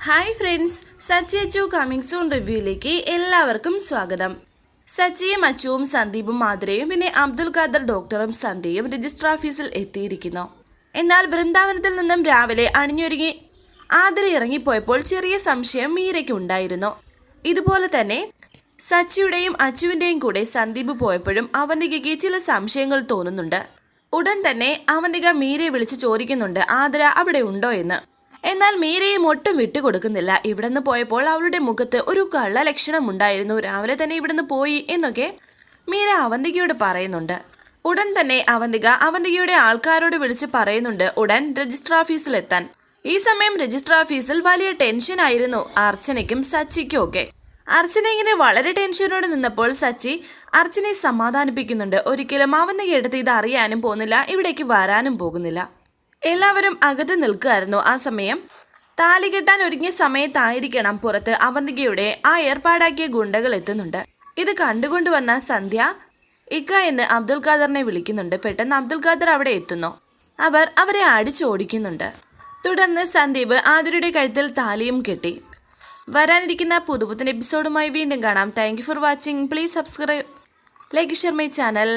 Hi friends Sachi Achu coming soon റിവ്യൂയിലേക്ക് എല്ലാവർക്കും സ്വാഗതം. സച്ചിയും അച്ചുവും സന്ദീപും മാതിരയും പിന്നെ അബ്ദുൽ ഖാദർ ഡോക്ടറും സന്ധ്യയും രജിസ്റ്റർ ഓഫീസിൽ എത്തിയിരിക്കുന്നു. എന്നാൽ വൃന്ദാവനത്തിൽ നിന്നും രാവിലെ അണിഞ്ഞൊരുങ്ങി ആതിര ഇറങ്ങിപ്പോയപ്പോൾ ചെറിയ സംശയം മീരയ്ക്ക് ഉണ്ടായിരുന്നു. ഇതുപോലെ തന്നെ സച്ചിയുടെയും അച്ചുവിന്റെയും കൂടെ സന്ദീപ് പോയപ്പോഴും അവന്തികയ്ക്ക് ചില സംശയങ്ങൾ തോന്നുന്നുണ്ട്. ഉടൻ തന്നെ അവന്തിക മീരയെ വിളിച്ച് ചോദിക്കുന്നുണ്ട് ആതിര അവിടെ ഉണ്ടോ? എന്ന്. എന്നാൽ മീരയും ഒട്ടും വിട്ടുകൊടുക്കുന്നില്ല ഇവിടുന്ന് പോയപ്പോൾ അവളുടെ മുഖത്ത് ഒരു കള്ള ലക്ഷണം ഉണ്ടായിരുന്നു. രാവിലെ തന്നെ ഇവിടുന്ന് പോയി എന്നൊക്കെ മീര അവന്തികയോട് പറയുന്നുണ്ട്. ഉടൻ തന്നെ അവന്തിക അവന്തികയുടെ ആൾക്കാരോട് വിളിച്ച് പറയുന്നുണ്ട് ഉടൻ രജിസ്റ്റർ ഓഫീസിൽ എത്താൻ. ഈ സമയം രജിസ്റ്റർ ഓഫീസിൽ വലിയ ടെൻഷൻ ആയിരുന്നു അർച്ചനയ്ക്കും സച്ചിക്കും ഒക്കെ. അർച്ചന ഇങ്ങനെ വളരെ ടെൻഷനോട് നിന്നപ്പോൾ സച്ചി അർച്ചനയെ സമാധാനിപ്പിക്കുന്നുണ്ട്. ഒരിക്കലും അവന്തിക എടുത്ത് ഇത് അറിയാനും പോകുന്നില്ല ഇവിടേക്ക് വരാനും പോകുന്നില്ല. എല്ലാവരും അകത്ത് നിൽക്കുകയായിരുന്നു ആ സമയം. താലി കെട്ടാൻ ഒരുങ്ങിയ സമയത്തായിരിക്കണം പുറത്ത് അവന്തികയുടെ ആ ഏർപ്പാടാക്കിയ ഗുണ്ടകൾ എത്തുന്നുണ്ട്. ഇത് കണ്ടുകൊണ്ട് വന്ന സന്ധ്യ ഇക്ക എന്ന് അബ്ദുൽ ഖാദറിനെ വിളിക്കുന്നുണ്ട്. പെട്ടെന്ന് അബ്ദുൽ ഖാദർ അവിടെ എത്തുന്നു. അവർ അവരെ അടിച്ചോടിക്കുന്നുണ്ട്. തുടർന്ന് സന്ദീപ് ആതിരയുടെ കഴുത്തിൽ താലിയും കെട്ടി. വരാനിരിക്കുന്ന പുതുപുത്തൻ എപ്പിസോഡുമായി വീണ്ടും കാണാം. Thank for watching please subscribe like share my channel